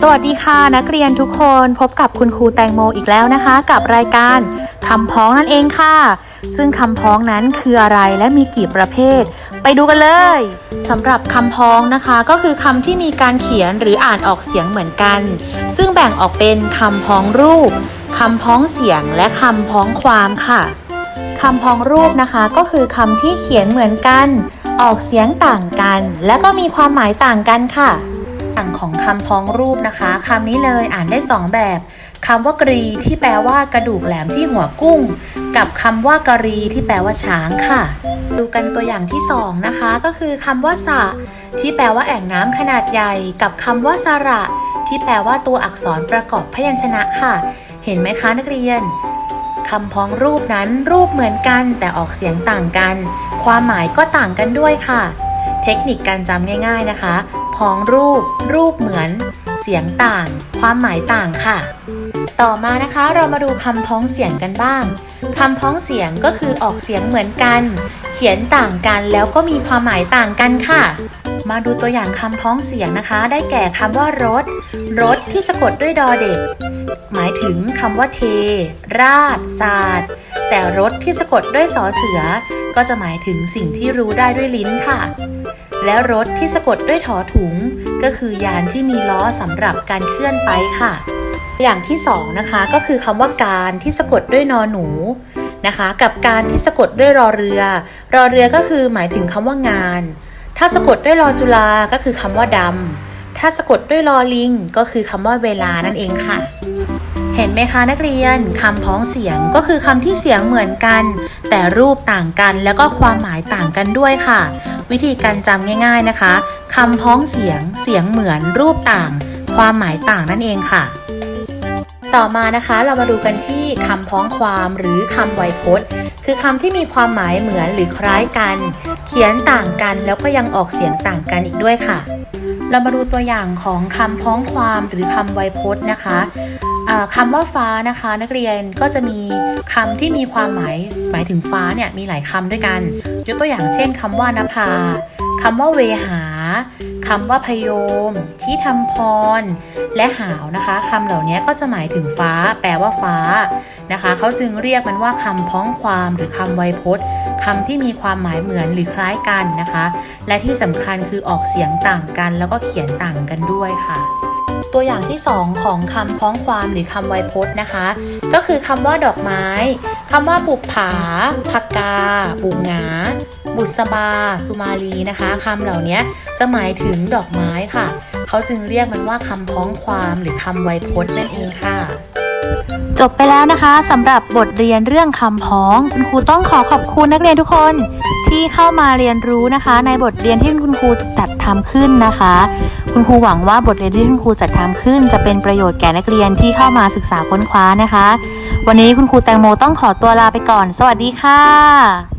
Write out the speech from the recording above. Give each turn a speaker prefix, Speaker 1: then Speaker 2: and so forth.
Speaker 1: สวัสดีค่ะนักเรียนทุกคนพบกับคุณครูแตงโมอีกแล้วนะคะ กับรายการคำพ้องนั่นเองค่ะ ซึ่งคำพ้องนั้นคืออะไรและมีกี่ประเภท ไปดูกันเลยสำหรับคำพ้องนะคะ ก็คือคำที่มีการเขียนหรืออ่านออกเสียงเหมือนกัน ซึ่งแบ่งออกเป็นคำพ้องรูปคำพ้องเสียงและคำพ้องความค่ะคำพ้องรูปนะคะ ก็คือคำที่เขียนเหมือนกัน ออกเสียงต่างกัน และก็มีความหมายต่างกันค่ะ ต่างของคำพ้องรูปนะคะคำนี้เลยอ่านได้สองแบบคำว่ากรีที่แปลว่ากระดูกแหลมที่หัวกุ้ง กับคำว่ากะรีที่แปลว่าช้างค่ะ ดูกันตัวอย่างที่สองนะคะ ก็คือคำว่าสระที่แปลว่าแอ่งน้ำขนาดใหญ่ กับคำว่าสระ ที่แปลว่าตัวอักษรประกอบพยัญชนะค่ะ เห็นไหมคะนักเรียนคำพ้องรูปนั้นรูปเหมือนกันแต่ออกเสียงต่างกัน ความหมายก็ต่างกันด้วยค่ะ เทคนิคการจำง่าย ๆนะคะ พ้องรูป รูปเหมือน เสียงต่าง ความหมายต่างค่ะ ต่อมานะคะเรามาดูคำพ้องเสียงกันบ้างคำพ้องเสียงก็คือออกเสียงเหมือนกัน เขียนต่างกันแล้วก็มีความหมายต่างกันค่ะ มาดูตัวอย่างคำพ้องเสียงนะคะ ได้แก่คำว่ารถ รถที่สะกดด้วยดอเด็ก หมายถึงคำว่าเท ราดสาดแต่รถที่สะกดด้วยสอเสือ ก็จะหมายถึงสิ่งที่รู้ได้ด้วยลิ้นค่ะ และรถที่สะกดด้วยถอถุง ก็คือยานที่มีล้อสำหรับการเคลื่อนไปค่ะ อย่างที่สองนะคะก็คือคำว่าการที่สะกดด้วยนอหนูนะคะ กับการที่สะกดด้วยรอเรือ รอเรือก็คือหมายถึงคำว่างาน ถ้าสะกดด้วยรอจุฬาก็คือคำว่าดำถ้าสะกดด้วยรอลิง ก็คือคำว่าเวลานั่นเองค่ะ เห็นไหมคะนักเรียนคำพ้องเสียงก็คือคำที่เสียงเหมือนกัน แต่รูปต่างกันแล้วก็ความหมายต่างกันด้วยค่ะ วิธีการจำง่าย ๆนะคะคำพ้องเสียง เสียงเหมือนรูปต่าง ความหมายต่างนั่นเองค่ะ ต่อมานะคะเรามาดูกันที่คำพ้องความหรือคำไวยพจน์ คือคำที่มีความหมายเหมือนหรือคล้ายกัน เขียนต่างกันแล้วก็ยังออกเสียงต่างกันอีกด้วยค่ะ เรามาดูตัวอย่างของคำพ้องความหรือคำไวยพจน์นะคะ คำว่าฟ้านะคะนักเรียนก็จะมีคำที่มีความหมายหมายถึงฟ้าเนี่ยมีหลายคำด้วยกันยกตัวอย่างเช่นคำว่านภาคำว่าเวหาคำว่าพยมที่ทำพร และหาวนะคะคำเหล่านี้ก็จะหมายถึงฟ้า แปลว่าฟ้านะคะเขาจึงเรียกมันว่าคำพ้องความหรือคำไวยพจน์คำที่มีความหมายเหมือนหรือคล้ายกันนะคะ และที่สำคัญคือออกเสียงต่างกัน แล้วก็เขียนต่างกันด้วยค่ะ ตัวอย่างที่ 2 ของคำพ้องความหรือคำไวยพจน์นะคะ ก็คือคำว่าดอกไม้คำว่าบุปผาผักกา บุงหงา บุษบา สุมาลีนะคะคำเหล่านี้จะหมายถึงดอกไม้ค่ะ เขาจึงเรียกมันว่าคำพ้องความหรือคำไวยพจน์นั่นเองค่ะจบไปแล้วนะคะสำหรับบทเรียนเรื่องคำพ้องคุณครูต้องขอขอบคุณนักเรียนทุกคน ที่เข้ามาเรียนรู้นะคะ ในบทเรียนที่คุณครูจัดทำขึ้นนะคะ คุณครูหวังว่าบทเรียนที่คุณครูจัดทำขึ้น จะเป็นประโยชน์แก่นักเรียนที่เข้ามาศึกษาค้นคว้านะคะ วันนี้คุณครูแตงโมต้องขอตัวลาไปก่อน สวัสดีค่ะ